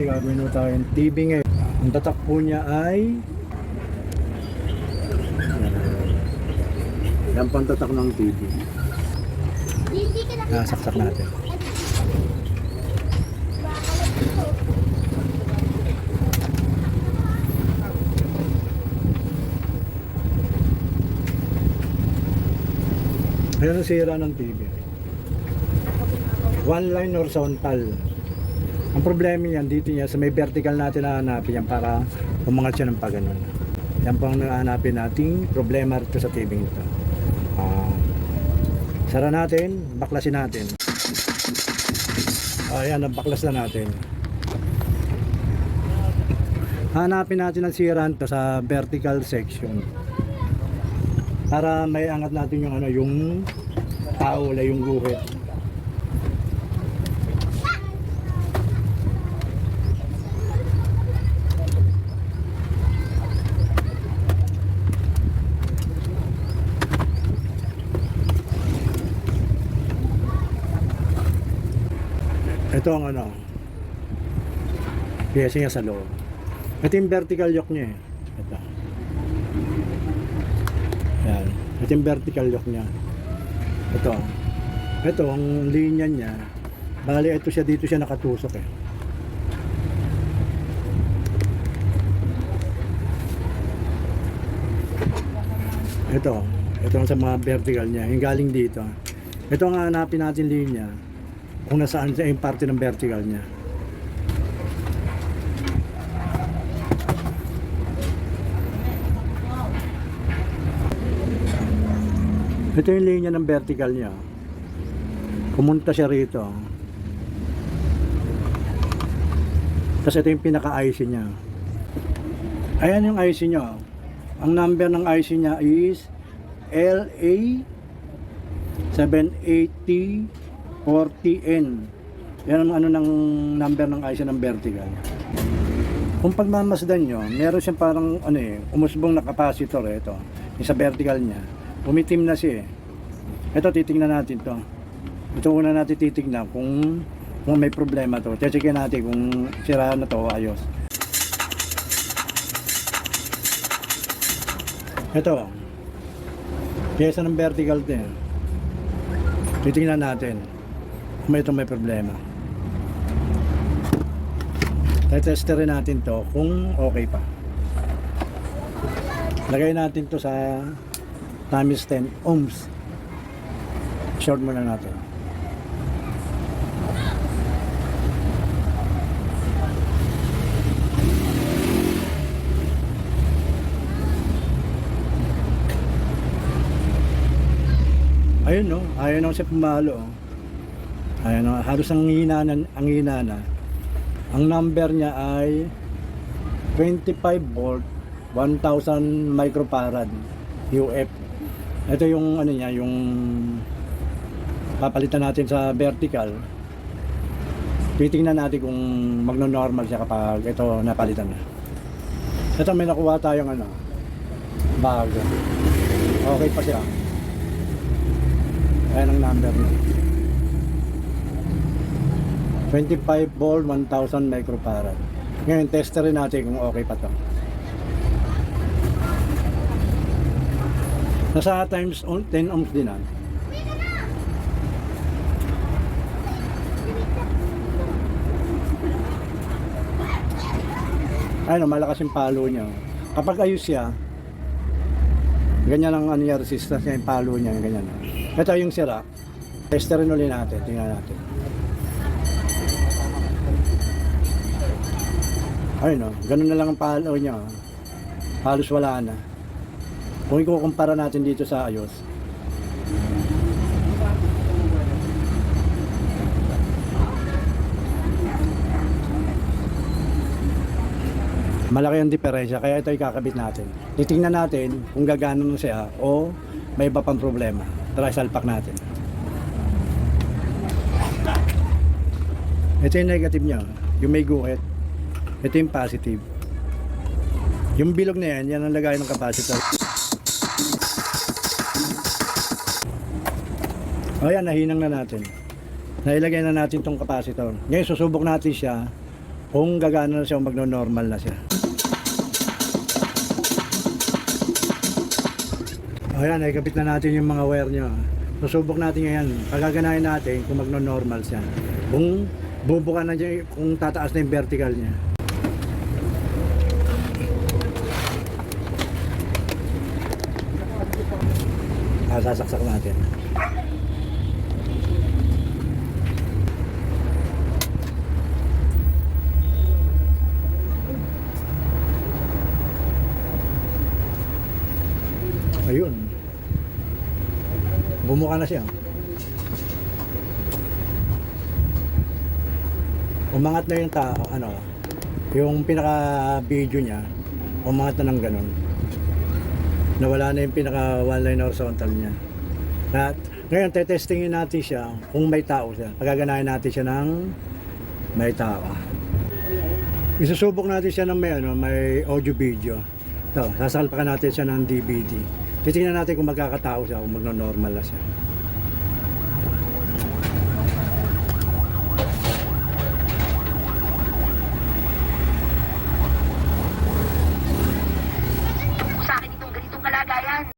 Gagawin mo tayong TV ngayon. Ang tatak po niya ay... Yan pang tatak ng TV. Nasaksak natin. Ayan ang sira ng TV. One line horizontal. Ang problema niyan dito niya sa may vertical natin hahanapin yan para umangat siya ng paganon. Yan po ang nahanapin nating problema rito sa TV nito. Ah, sara natin, baklasin natin. Ayan, nabaklas na natin. Hanapin natin ang sira nito sa vertical section. Para may angat natin yung ano, yung taula, yung guhit. Ito ang ano. Piyesa niya sa loob. Ito yung vertical yoke niya eh. Ito. Yan. Ito yung vertical yoke niya. Ito. Ito ang linya niya. Bali ito siya dito siya nakatusok eh. Ito. Ito ang sa mga vertical niya. Yung galing dito. Ito ang hanapin natin linya kung nasaan siya yung parte ng vertical niya. Ito yung linya ng vertical niya. Pumunta siya rito. Tapos ito yung pinaka-IC niya. Ayan yung IC niya. Ang number ng IC niya is LA 780 40N. Yan ang ano ng number ng IC ng vertical. Kung pagmamasdan nyo, meron siyang parang ano eh, umusbong na capacitor eh, ito. Yung sa vertical niya. Umitim na siya eh. Ito, titingnan natin to. Ito una natin titignan kung, kung may problema to. Checken natin kung sira na to ayos. Ito. Pyesa ng vertical din. Titingnan natin kung ito may problema. Tetesterin natin to kung okay pa. Lagay natin to sa times 10 ohms. Short muna natin. Ayun no, ayun ako siya pumalo. oh. Ayun no, halos ang hina na, ang hina na. Ang number niya ay 25 volt 1000 microfarad UF. Ito yung ano niya, yung papalitan natin sa vertical. Titingnan natin kung magno-normal siya kapag ito napalitan na. Ito may nakuha tayong ano, bag. Okay pa siya. Ayan ang number niya. 25 volt, 1000 microfarad. Ngayon, testerin natin kung okay pa to. Nasa times on- 10 ohms din ah. Ayun, malakas yung palo niya. Kapag ayos siya, ganyan ang ano niya, resistance niya, yung palo niya, ganyan. Ito yung sira. Testerin ulit natin, tingnan natin. Ayun o, ganun na lang ang palo niya. oh. Halos wala na. Kung ikukumpara natin dito sa ayos. Malaki ang diferensya, kaya ito ikakabit natin. Titingnan natin kung gagana na siya o may iba pang problema. Tara, salpak natin. Ito yung negative niya, yung may guhit. Ito yung positive. Yung bilog na yan, yan ang lagay ng capacitor. O yan, nahinang na natin. Nailagay na natin tong capacitor. Ngayon, susubok natin siya kung gagana na siya o magno-normal na siya. Ayan, ikabit na natin yung mga wire nyo. Susubok natin ngayon. Pagaganahin natin kung magno-normal siya. Kung bubuka na siya, kung tataas na yung vertical niya. Sasaksak natin. Ayun. Bumuka na siya. Umangat na yung tao, ano, yung pinaka video niya, umangat na ng ganun. Nawala na yung pinaka one line horizontal niya. At ngayon, tetestingin natin siya kung may tao siya. Pagaganahin natin siya ng may tao. Isusubok natin siya ng may, ano, may audio video. Ito, sasalpakan natin siya ng DVD. Titingnan natin kung magkakatao siya, kung magno-normal na siya.